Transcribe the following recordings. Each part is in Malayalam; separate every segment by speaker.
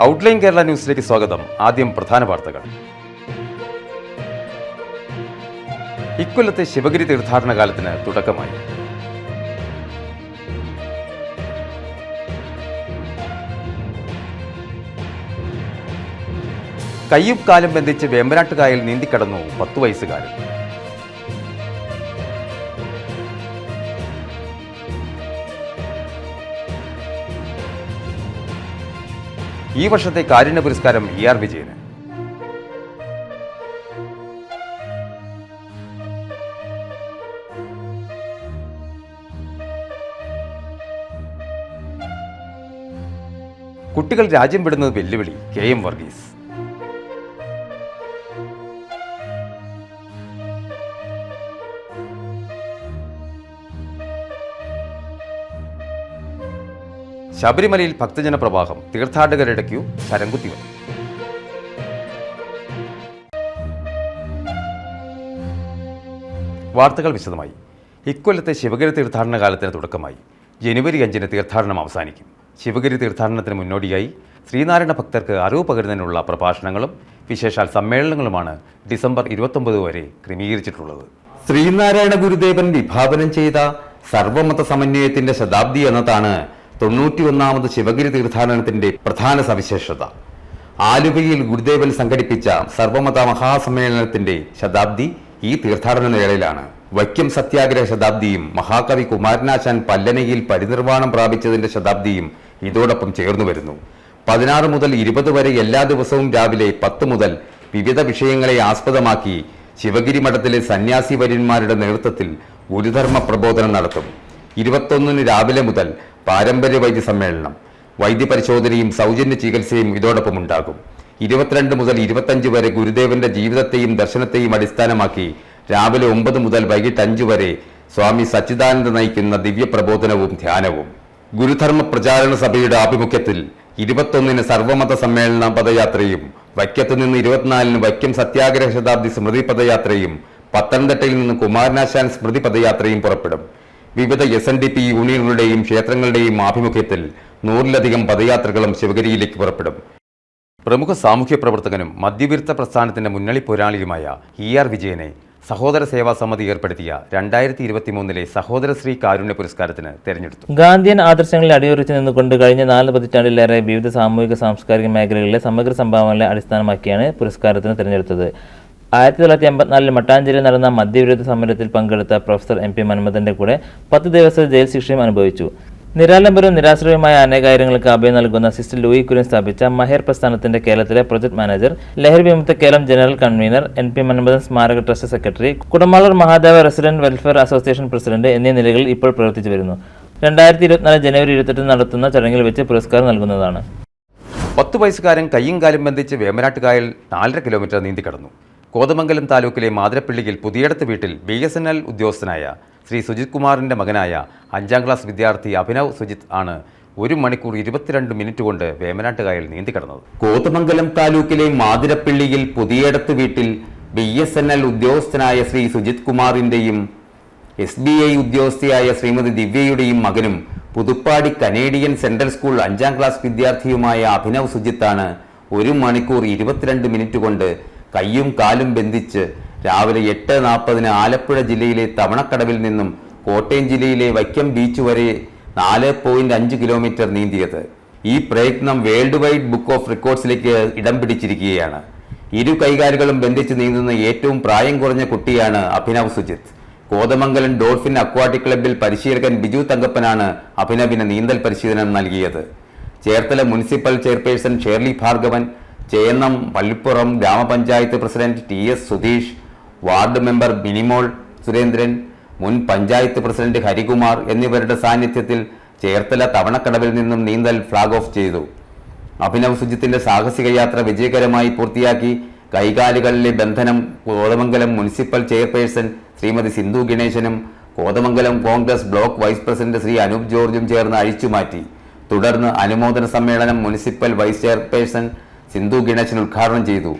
Speaker 1: ഔട്ട്ലൈൻ കേരള ന്യൂസിലേക്ക് സ്വാഗതം. ആദ്യം പ്രധാന വാർത്തകൾ. ഇക്കൊല്ലത്തെ ശിവഗിരി തീർത്ഥാടന കാലത്തിന് തുടക്കമായി. കയ്യും കാലും ബന്ധിച്ച് വേമ്പനാട്ടുകായൽ നീന്തിക്കടന്നു പത്തു വയസ്സുകാരൻ. ഈ വർഷത്തെ കാരുണ്യ പുരസ്കാരം ഇ ആർ വിജയന്. കുട്ടികൾ രാജ്യം വിടുന്നത് വെല്ലുവിളി കെ എം വർഗീസ്. ശബരിമലയിൽ ഭക്തജന പ്രവാഹം. തീർത്ഥാടകരുടെ ക്യൂ ശരംകുത്തി വാർത്തകൾ വിശദമായി. ഇക്കൊല്ലത്തെ ശിവഗിരി തീർത്ഥാടന കാലത്തിന് തുടക്കമായി. ജനുവരി അഞ്ചിന് തീർത്ഥാടനം അവസാനിക്കും. ശിവഗിരി തീർത്ഥാടനത്തിന് മുന്നോടിയായി ശ്രീനാരായണ ഭക്തർക്ക് അറിവ് പകരുന്നതിനുള്ള പ്രഭാഷണങ്ങളും വിശേഷാൽ സമ്മേളനങ്ങളുമാണ് ഡിസംബർ ഇരുപത്തൊമ്പത് വരെ ക്രമീകരിച്ചിട്ടുള്ളത്. ശ്രീനാരായണ ഗുരുദേവൻ വിഭാവനം ചെയ്ത സർവമത സമന്വയത്തിന്റെ ശതാബ്ദി എന്നതാണ് തൊണ്ണൂറ്റിയൊന്നാമത് ശിവഗിരി തീർത്ഥാടനത്തിന്റെ പ്രധാന സവിശേഷത. ആലുവയിൽ ഗുരുദേവൻ സംഘടിപ്പിച്ച സർവമത മഹാസമ്മേളനത്തിന്റെ ശതാബ്ദി ഈ തീർത്ഥാടന വേളയിലാണ് വൈക്കം സത്യാഗ്രഹ ശതാബ്ദിയും മഹാകവി കുമാരനാശാൻ പല്ലനയിൽ പരിനിർവാണം പ്രാപിച്ചതിന്റെ ശതാബ്ദിയും ഇതോടൊപ്പം ചേർന്നു വരുന്നു. പതിനാറ് മുതൽ ഇരുപത് വരെ എല്ലാ ദിവസവും രാവിലെ പത്ത് മുതൽ വിവിധ വിഷയങ്ങളെ ആസ്പദമാക്കി ശിവഗിരി മഠത്തിലെ സന്യാസി വര്യന്മാരുടെ നേതൃത്വത്തിൽ ഗുരുധർമ്മ പ്രബോധനം നടത്തും. ഇരുപത്തൊന്നിന് രാവിലെ മുതൽ പാരമ്പര്യ വൈദ്യ സമ്മേളനം. വൈദ്യപരിശോധനയും സൗജന്യ ചികിത്സയും ഇതോടൊപ്പം ഉണ്ടാകും. ഇരുപത്തിരണ്ട് മുതൽ ഇരുപത്തഞ്ച് വരെ ഗുരുദേവന്റെ ജീവിതത്തെയും ദർശനത്തെയും അടിസ്ഥാനമാക്കി രാവിലെ ഒമ്പത് മുതൽ വൈകിട്ട് അഞ്ചു വരെ സ്വാമി സച്ചിദാനന്ദ നയിക്കുന്ന ദിവ്യപ്രബോധനവും ധ്യാനവും. ഗുരുധർമ്മ പ്രചാരണ സഭയുടെ ആഭിമുഖ്യത്തിൽ ഇരുപത്തൊന്നിന് സർവമത സമ്മേളന പദയാത്രയും വൈക്കത്ത് നിന്ന് ഇരുപത്തിനാലിന് വൈക്കം സത്യാഗ്രഹ ശതാബ്ദി സ്മൃതി പദയാത്രയും പത്തനംതിട്ടയിൽ നിന്ന് കുമാരനാശാൻ സ്മൃതി പദയാത്രയും പുറപ്പെടും. വിവിധ എസ് എൻ ഡി പി യൂണിയനുകളുടെയും ക്ഷേത്രങ്ങളുടെയും ആഭിമുഖ്യത്തിൽ നൂറിലധികം പദയാത്രകളും ശിവഗിരിയിലേക്ക് പുറപ്പെടും. പ്രമുഖ സാമൂഹ്യ പ്രവർത്തകനും മദ്യവിരുദ്ധ പ്രസ്ഥാനത്തിന്റെ മുന്നണി പോരാളിയുമായ ഇ ആർ വിജയനെ സഹോദര സേവാ സമിതി ഏർപ്പെടുത്തിയ രണ്ടായിരത്തി ഇരുപത്തി മൂന്നിലെ സഹോദരശ്രീ കാരുണ്യ പുരസ്കാരത്തിന് തെരഞ്ഞെടുത്തു.
Speaker 2: ഗാന്ധിയൻ ആദർശങ്ങളിൽ അടിയുറച്ചു നിന്നുകൊണ്ട് കഴിഞ്ഞ നാല് പതിറ്റാണ്ടിലേറെ വിവിധ സാമൂഹിക സാംസ്കാരിക മേഖലകളിലെ സമഗ്ര സംഭാവനകളെ അടിസ്ഥാനമാക്കിയാണ് പുരസ്കാരത്തിന് തിരഞ്ഞെടുത്തത്. ആയിരത്തി തൊള്ളായിരത്തി എൺപത്തിനാലിൽ മട്ടാഞ്ചേരിയിൽ നടന്ന മദ്യവിരുദ്ധ സമരത്തിൽ പങ്കെടുത്ത പ്രൊഫസർ എം പി മന്മഥന്റെ കൂടെ പത്ത് ദിവസത്തെ ജയിൽ ശിക്ഷയും അനുഭവിച്ചു. നിരാലംബരവും നിരാശ്രയവുമായ അനേകായിരങ്ങൾക്ക് അഭയം നൽകുന്ന സിസ്റ്റർ ലൂയി കുര്യൻ സ്ഥാപിച്ച മഹേർ പ്രസ്ഥാനത്തിന്റെ കേരളത്തിലെ പ്രൊജക്ട് മാനേജർ ലഹർ വിമുക്ത Keralam general convener N P Manmathan സ്മാരക trust secretary Kudamaloor Mahadeva resident welfare association president എന്നീ നിലകളിൽ ഇപ്പോൾ പ്രവർത്തിച്ചു വരുന്നു. രണ്ടായിരത്തി ഇരുപത്തിനാല് ജനുവരി ഇരുപത്തെട്ട് നടത്തുന്ന ചടങ്ങിൽ വെച്ച് പുരസ്കാരം നൽകുന്നതാണ്.
Speaker 1: പത്ത് വയസ്സുകാരൻ കയ്യും കാലും ബന്ധിച്ച് വേമനാട്ടുകായൽ നാലര കിലോമീറ്റർ നീന്തിക്കടന്നു കോതമംഗലം താലൂക്കിലെ മാതിരപ്പള്ളിയിൽ പുതിയടത്ത് വീട്ടിൽ ബി എസ് എൻ എൽ ഉദ്യോഗസ്ഥനായ ശ്രീ സുജിത് കുമാറിന്റെ മകനായ അഞ്ചാം ക്ലാസ് വിദ്യാർത്ഥി അഭിനവ് സുജിത് ആണ് ഒരു മണിക്കൂർ ഇരുപത്തിരണ്ട് മിനിറ്റ് കൊണ്ട് വേമനാട്ടുകായൽ നീന്തിക്കടന്നത്. കോതമംഗലം താലൂക്കിലെ മാതിരപ്പള്ളിയിൽ പുതിയടത്ത് വീട്ടിൽ ബി എസ് എൻ എൽ ഉദ്യോഗസ്ഥനായ ശ്രീ സുജിത് കുമാറിന്റെയും എസ് ബി ഐ ഉദ്യോഗസ്ഥയായ ശ്രീമതി ദിവ്യയുടെയും മകനും പുതുപ്പാടി കനേഡിയൻ സെൻട്രൽ സ്കൂൾ അഞ്ചാം ക്ലാസ് വിദ്യാർത്ഥിയുമായ അഭിനവ് സുജിത്താണ് ഒരു മണിക്കൂർ ഇരുപത്തിരണ്ട് മിനിറ്റ് കൊണ്ട് കയ്യും കാലും ബന്ധിച്ച് രാവിലെ എട്ട് നാൽപ്പതിന് ആലപ്പുഴ ജില്ലയിലെ തവണക്കടവിൽ നിന്നും കോട്ടയം ജില്ലയിലെ വൈക്കം ബീച്ച് വരെ നാല് പോയിന്റ് അഞ്ച് കിലോമീറ്റർ നീന്തിയത്. ഈ പ്രയത്നം വേൾഡ് വൈഡ് ബുക്ക് ഓഫ് റെക്കോർഡ്സിലേക്ക് ഇടം പിടിച്ചിരിക്കുകയാണ്. ഇരു കൈകാലുകളും ബന്ധിച്ച് നീന്തുന്ന ഏറ്റവും പ്രായം കുറഞ്ഞ കുട്ടിയാണ് അഭിനവ് സുജിത്ത് കോതമംഗലം ഡോൾഫിൻ അക്വാട്ടിക് ക്ലബിൽ പരിശീലകൻ ബിജു തങ്കപ്പനാണ് അഭിനവിന് നീന്തൽ പരിശീലനം നൽകിയത്. Cherthala municipal chairperson Shirley Bhargavan Chennam Pallippuram ഗ്രാമപഞ്ചായത്ത് president T S Sudheesh ward member Binimol Surendran മുൻ പഞ്ചായത്ത് പ്രസിഡന്റ് ഹരികുമാർ എന്നിവരുടെ സാന്നിധ്യത്തിൽ ചേർത്തല തവണക്കടവിൽ നിന്നും നീന്തൽ ഫ്ളാഗ് ഓഫ് ചെയ്തു. അഭിനവ് സുജിത്തിന്റെ സാഹസിക യാത്ര വിജയകരമായി പൂർത്തിയാക്കി കൈകാലുകളിലെ ബന്ധനം Kothamangalam municipal chairperson Shrimati Sindhu ഗണേശനും Kothamangalam Congress block vice president Shri Anoop ജോർജും ചേർന്ന് അഴിച്ചുമാറ്റി. തുടർന്ന് അനുമോദന സമ്മേളനം municipal vice chairperson Sindhu Ganesan ഉദ്ഘാടനം ചെയ്തു.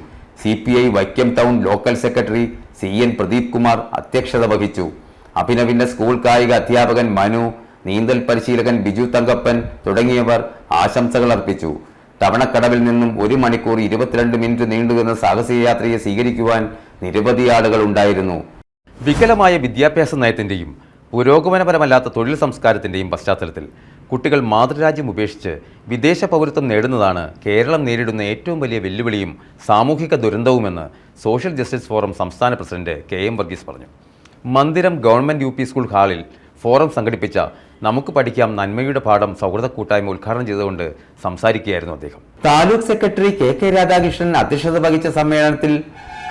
Speaker 1: C P I Vaikom town local secretary C N Pradeep Kumar അധ്യക്ഷത വഹിച്ചു. അഭിനവിന്റെ സ്കൂൾ കായിക അധ്യാപകൻ മനു നീന്തൽ പരിശീലകൻ ബിജു തങ്കപ്പൻ തുടങ്ങിയവർ ആശംസകൾ അർപ്പിച്ചു. തവണക്കടവിൽ നിന്നും ഒരു മണിക്കൂർ ഇരുപത്തിരണ്ട് മിനിറ്റ് നീണ്ടുവന്ന സാഹസിക യാത്രയെ സ്വീകരിക്കുവാൻ നിരവധി ആളുകൾ ഉണ്ടായിരുന്നു. വികലമായ വിദ്യാഭ്യാസ നയത്തിന്റെയും പുരോഗമനപരമല്ലാത്ത തൊഴിൽ സംസ്കാരത്തിന്റെയും പശ്ചാത്തലത്തിൽ കുട്ടികൾ മാതൃരാജ്യം ഉപേക്ഷിച്ച് വിദേശ പൗരത്വം നേടുന്നതാണ് കേരളം നേരിടുന്ന ഏറ്റവും വലിയ വെല്ലുവിളിയും സാമൂഹിക ദുരന്തവുമെന്ന് സോഷ്യൽ ജസ്റ്റിസ് ഫോറം സംസ്ഥാന പ്രസിഡന്റ് കെ എം വർഗീസ് പറഞ്ഞു. മന്ദിരം ഗവൺമെന്റ് യു സ്കൂൾ ഹാളിൽ ഫോറം സംഘടിപ്പിച്ച നമുക്ക് പഠിക്കാം നന്മയുടെ പാഠം സൗഹൃദ കൂട്ടായ്മ ഉദ്ഘാടനം ചെയ്തുകൊണ്ട് സംസാരിക്കുകയായിരുന്നു അദ്ദേഹം. Taluk secretary K K Radhakrishnan അധ്യക്ഷത വഹിച്ച സമ്മേളനത്തിൽ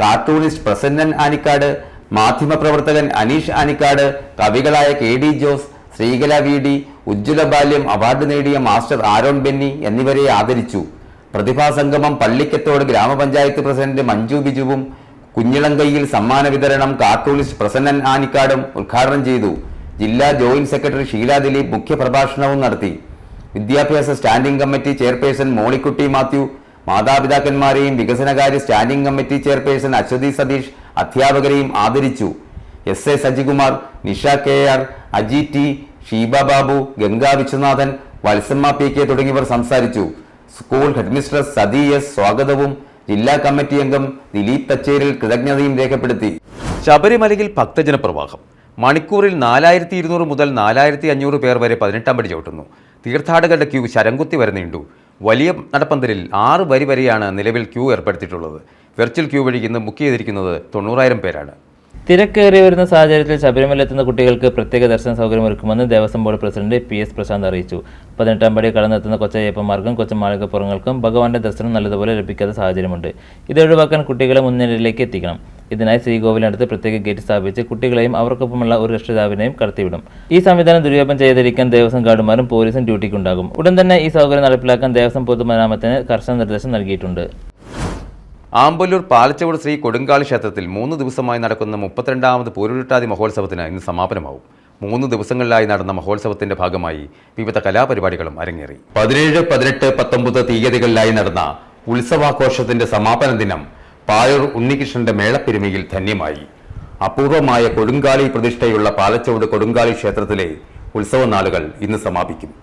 Speaker 1: കാർട്ടൂണിസ്റ്റ് പ്രസന്നൻ ആനിക്കാട് മാധ്യമപ്രവർത്തകൻ Aneesh Anikkad കവികളായ K D Jose Sreekala V D ഉജ്ജ്വല ബാല്യം അവാർഡ് നേടിയ മാസ്റ്റർ ആരോൺ ബെന്നി എന്നിവരെ ആദരിച്ചു. പ്രതിഭാസംഗമം പള്ളിക്കത്തോട് ഗ്രാമപഞ്ചായത്ത് പ്രസിഡന്റ് മഞ്ജു ബിജുവും കുഞ്ഞിളങ്കയിൽ സമ്മാന വിതരണം കാർട്ടൂണിസ്റ്റ് പ്രസന്നൻ ആനിക്കാടും ഉദ്ഘാടനം ചെയ്തു. ജില്ലാ ജോയിന്റ് സെക്രട്ടറി ഷീല ദിലീപ് മുഖ്യപ്രഭാഷണവും നടത്തി. വിദ്യാഭ്യാസ standing committee chairperson Mollykutty Mathew മാതാപിതാക്കന്മാരെയും വികസനകാര്യ standing committee chairperson Aswathy Satheesh അധ്യാപകരെയും ആദരിച്ചു. S A Sajikumar Nisha K R Aji T Sheeba Babu Ganga Viswanathan Valsamma P K തുടങ്ങിയവർ സംസാരിച്ചു. സ്കൂൾ ഹെഡ്മിസ്ട്രസ് സതി എസ് സ്വാഗതവും ജില്ലാ കമ്മിറ്റി അംഗം ദിലീപ് തച്ചേരിൽ കൃതജ്ഞതയും രേഖപ്പെടുത്തി. ശബരിമലയിൽ ഭക്തജന പ്രവാഹം. മണിക്കൂറിൽ നാലായിരത്തി ഇരുന്നൂറ് മുതൽ നാലായിരത്തി അഞ്ഞൂറ് പേർ വരെ പതിനെട്ടാം പടി ചവിട്ടുന്നു. തീർത്ഥാടകരുടെ ക്യൂ ശരംകുത്തി വരെ നീണ്ടു. വലിയ നടപ്പന്തലിൽ ആറ് വരി വരെയാണ് നിലവിൽ ക്യൂ ഏർപ്പെടുത്തിയിട്ടുള്ളത്. വെർച്വൽ ക്യൂ വഴി ഇന്ന് ബുക്ക് ചെയ്തിരിക്കുന്നത് തൊണ്ണൂറായിരം പേരാണ്.
Speaker 2: തിരക്കേറി വരുന്ന സാഹചര്യത്തിൽ ശബരിമല എത്തുന്ന കുട്ടികൾക്ക് പ്രത്യേക ദർശന സൗകര്യം ഒരുക്കുമെന്ന് Devaswom board president P S Prasanth അറിയിച്ചു. പതിനെട്ടാം പടി കടന്നെത്തുന്ന കൊച്ചയ്യപ്പന്മാർക്കും കൊച്ചുമാളികപ്പുറങ്ങൾക്കും ഭഗവാന്റെ ദർശനം നല്ലതുപോലെ ലഭിക്കാത്ത സാഹചര്യമുണ്ട്. ഇതൊഴിവാക്കാൻ കുട്ടികളെ മുൻനിരയിലേക്ക് എത്തിക്കണം. ഇതിനായി ശ്രീകോവിലിനടുത്ത് പ്രത്യേക ഗേറ്റ് സ്ഥാപിച്ച് കുട്ടികളെയും അവർക്കൊപ്പമുള്ള ഒരു രക്ഷിതാവിനെയും കടത്തിവിടും. ഈ സംവിധാനം ദുരുപയോഗം ചെയ്തിരിക്കാൻ ദേവസ്വം ഗാർഡുമാരും പോലീസും ഡ്യൂട്ടിക്കുണ്ടാകും. ഉടൻ തന്നെ ഈ സൗകര്യം നടപ്പിലാക്കാൻ ദേവസ്വം പൊതുമരാമത്തിന് കർശന നിർദ്ദേശം നൽകിയിട്ടുണ്ട്.
Speaker 1: ആമ്പല്ലൂർ പാലച്ചവട് ശ്രീ കൊടുങ്കാളി ക്ഷേത്രത്തിൽ മൂന്ന് ദിവസമായി നടക്കുന്ന മുപ്പത്തിരണ്ടാമത് പൂരുരുട്ടാതി മഹോത്സവത്തിന് ഇന്ന് സമാപനമാവും. മൂന്ന് ദിവസങ്ങളിലായി നടന്ന മഹോത്സവത്തിന്റെ ഭാഗമായി വിവിധ കലാപരിപാടികളും അരങ്ങേറി. പതിനേഴ് പതിനെട്ട് പത്തൊമ്പത് തീയതികളിലായി നടന്ന ഉത്സവാഘോഷത്തിന്റെ സമാപന ദിനം പായൂർ ഉണ്ണികൃഷ്ണന്റെ മേളപ്പെരുമയിൽ ധന്യമായി. അപൂർവമായ കൊടുങ്കാളി പ്രതിഷ്ഠയുള്ള പാലച്ചവട് കൊടുങ്കാളി ക്ഷേത്രത്തിലെ ഉത്സവനാളുകൾ ഇന്ന് സമാപിക്കും.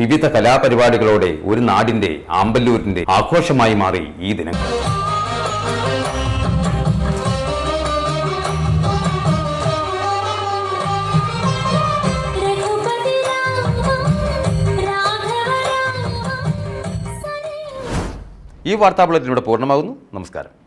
Speaker 1: വിവിധ കലാപരിപാടികളോടെ ഒരു നാടിന്റെ ആമ്പല്ലൂരിന്റെ ആഘോഷമായി മാറി ഈ ദിനങ്ങൾ. ഈ വാർത്താ ബുള്ളറ്റിനോട് പൂർണമാകുന്നു. നമസ്കാരം.